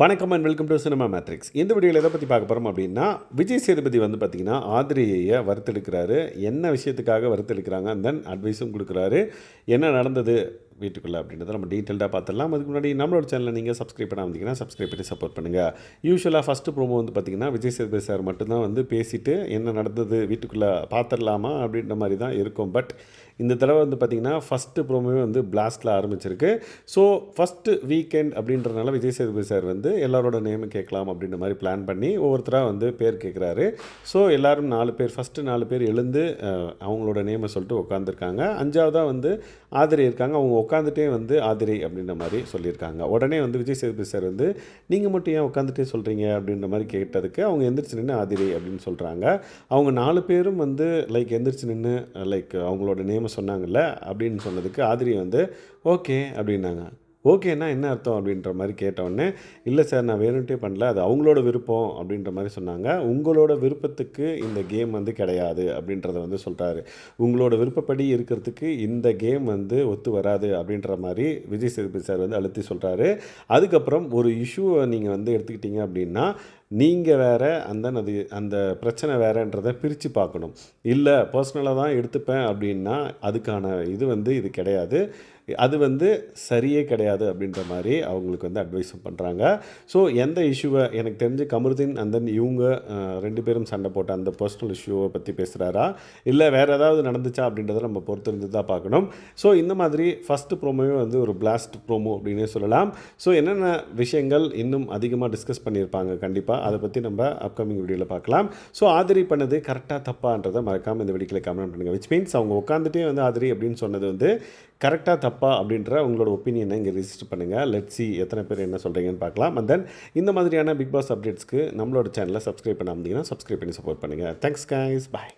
வணக்கம் and welcome to cinema matrix இந்த வீடியோவில் எதை பற்றி பார்க்க போகிறோம் அப்படின்னா விஜய் சேதுபதி வந்து பார்த்திங்கன்னா ஆதிரியையை வறுத்தெடுக்கிறாரு. என்ன விஷயத்துக்காக வறுத்தெடுக்கிறாங்க and தென் அட்வைஸும் கொடுக்குறாரு. என்ன நடந்தது வீட்டுக்குள்ளே அப்படின்றத நம்ம டீட்டெயில்டாக பார்த்துடலாம். அதுக்கு முன்னாடி நம்மளோட சேனலில் நீங்கள் சப்ஸ்கிரைப் பண்ண வந்தீங்கன்னா சப்ஸ்கிரைப் பண்ணி சப்போர்ட் பண்ணுங்கள் யூஸ்வலாக ஃபஸ்ட்டு ப்ரோமோ வந்து பார்த்திங்கன்னா விஜய் சேதுபதி சார் மட்டும்தான் வந்து பேசிவிட்டு என்ன நடந்தது வீட்டுக்குள்ளே பார்த்துடலாமா அப்படின்ற மாதிரி தான் இருக்கும். பட் இந்த தடவை வந்து பார்த்திங்கன்னா ஃபஸ்ட்டு ப்ரோமோவே வந்து பிளாஸ்டில் ஆரம்பிச்சிருக்கு. ஸோ ஃபஸ்ட்டு வீக்கெண்ட் அப்படின்றனால விஜய் சேதுபதி சார் வந்து எல்லாரோட நேம் கேட்கலாம் அப்படின்ற மாதிரி பிளான் பண்ணி ஒவ்வொருத்தராக வந்து பேர் கேட்குறாரு. ஸோ எல்லாரும் நாலு பேர் ஃபஸ்ட்டு நாலு பேர் எழுந்து அவங்களோட நேமை சொல்லிட்டு உட்காந்துருக்காங்க அஞ்சாவதாக வந்து ஆதிரை இருக்காங்க. அவங்க உட்காந்துட்டே வந்து ஆதிரை அப்படின்ற மாதிரி சொல்லியிருக்காங்க. உடனே வந்து விஜய் சேதுபதி சார் வந்து நீங்கள் மட்டும் ஏன் உட்காந்துட்டே சொல்கிறீங்க அப்படின்ற மாதிரி கேட்டதுக்கு அவங்க எந்திரிச்சு நின்று ஆதிரை அப்படின்னு சொல்கிறாங்க அவங்க நாலு பேரும் வந்து லைக் எந்திரிச்சு நின்று லைக் அவங்களோட நேம் சொன்னாங்கல்ல அப்படின்னு சொன்னதுக்கு ஆதிரி வந்து ஓகே அப்படின்னாங்க. ஓகேன்னா என்ன அர்த்தம்? அப்படின்ற மாதிரி கேட்டவுடனே இல்லை சார் நான் வேணுன்ட்டே பண்ணல அது அவங்களோட விருப்பம் அப்படின்ற மாதிரி சொன்னாங்க. உங்களோட விருப்பத்துக்கு இந்த கேம் வந்து கிடையாது அப்படின்றத வந்து சொல்கிறாரு உங்களோட விருப்பப்படி இருக்கிறதுக்கு இந்த கேம் வந்து ஒத்து வராது அப்படின்ற மாதிரி விஜய் சேதுபதி சார் வந்து அழுத்தி சொல்கிறாரு அதுக்கப்புறம் ஒரு இஷ்யூவை நீங்கள் வந்து எடுத்துக்கிட்டீங்க அப்படின்னா நீங்கள் வேறு அந்த அது அந்த பிரச்சனை வேறுன்றதை பிரித்து பார்க்கணும். இல்லை பர்சனலாக தான் எடுத்துப்பேன் அப்படின்னா அதுக்கான இது வந்து இது கிடையாது. அது வந்து சரியே கிடையாது அப்படின்ற மாதிரி அவங்களுக்கு வந்து அட்வைஸும் பண்ணுறாங்க ஸோ எந்த இஷ்யூவை எனக்கு தெரிஞ்சு கமருதீன் அண்ட் தென் இவங்க ரெண்டு பேரும் சண்டை போட்ட அந்த பர்சனல் இஷ்யூவை பற்றி பேசுகிறாரா இல்லை வேறு ஏதாவது நடந்துச்சா அப்படின்றத நம்ம பொறுத்திருந்து தான் பார்க்கணும். ஸோ இந்த மாதிரி ஃபஸ்ட்டு ப்ரோமோவே வந்து ஒரு பிளாஸ்ட் ப்ரோமோ அப்படின்னே சொல்லலாம். ஸோ என்னென்ன விஷயங்கள் இன்னும் அதிகமாக டிஸ்கஸ் பண்ணியிருப்பாங்க? கண்டிப்பாக அதை பற்றி நம்ம அப்கமிங் வீடியோவில் பார்க்கலாம். ஸோ ஆதிரி பண்ணது கரெக்டாக தப்பான்றதை மறக்காமல் இந்த வீடியோவில் கமெண்ட் பண்ணுங்கள் விச் மீன்ஸ் அவங்க உட்காந்துட்டே வந்து ஆதிரி அப்படின்னு சொன்னது வந்து கரெக்டாக தப்பா அப்படின்ற உங்களோட ஒப்பீனியனை இங்கே ரிஜிஸ்டர் பண்ணுங்கள் லெட் சி எத்தனை பேர் என்ன சொல்கிறீங்கன்னு பார்க்கலாம். அண்ட் தென் இந்த மாதிரியான பிக் பாஸ் அப்டேட்ஸ்க்கு நம்மளோட சேனலை சப்ஸ்கிரைப் பண்ணாமல் சப்ஸ்கிரைப் பண்ணி சப்போர்ட் பண்ணுங்கள் தேங்க்ஸ் கைஸ் பாய்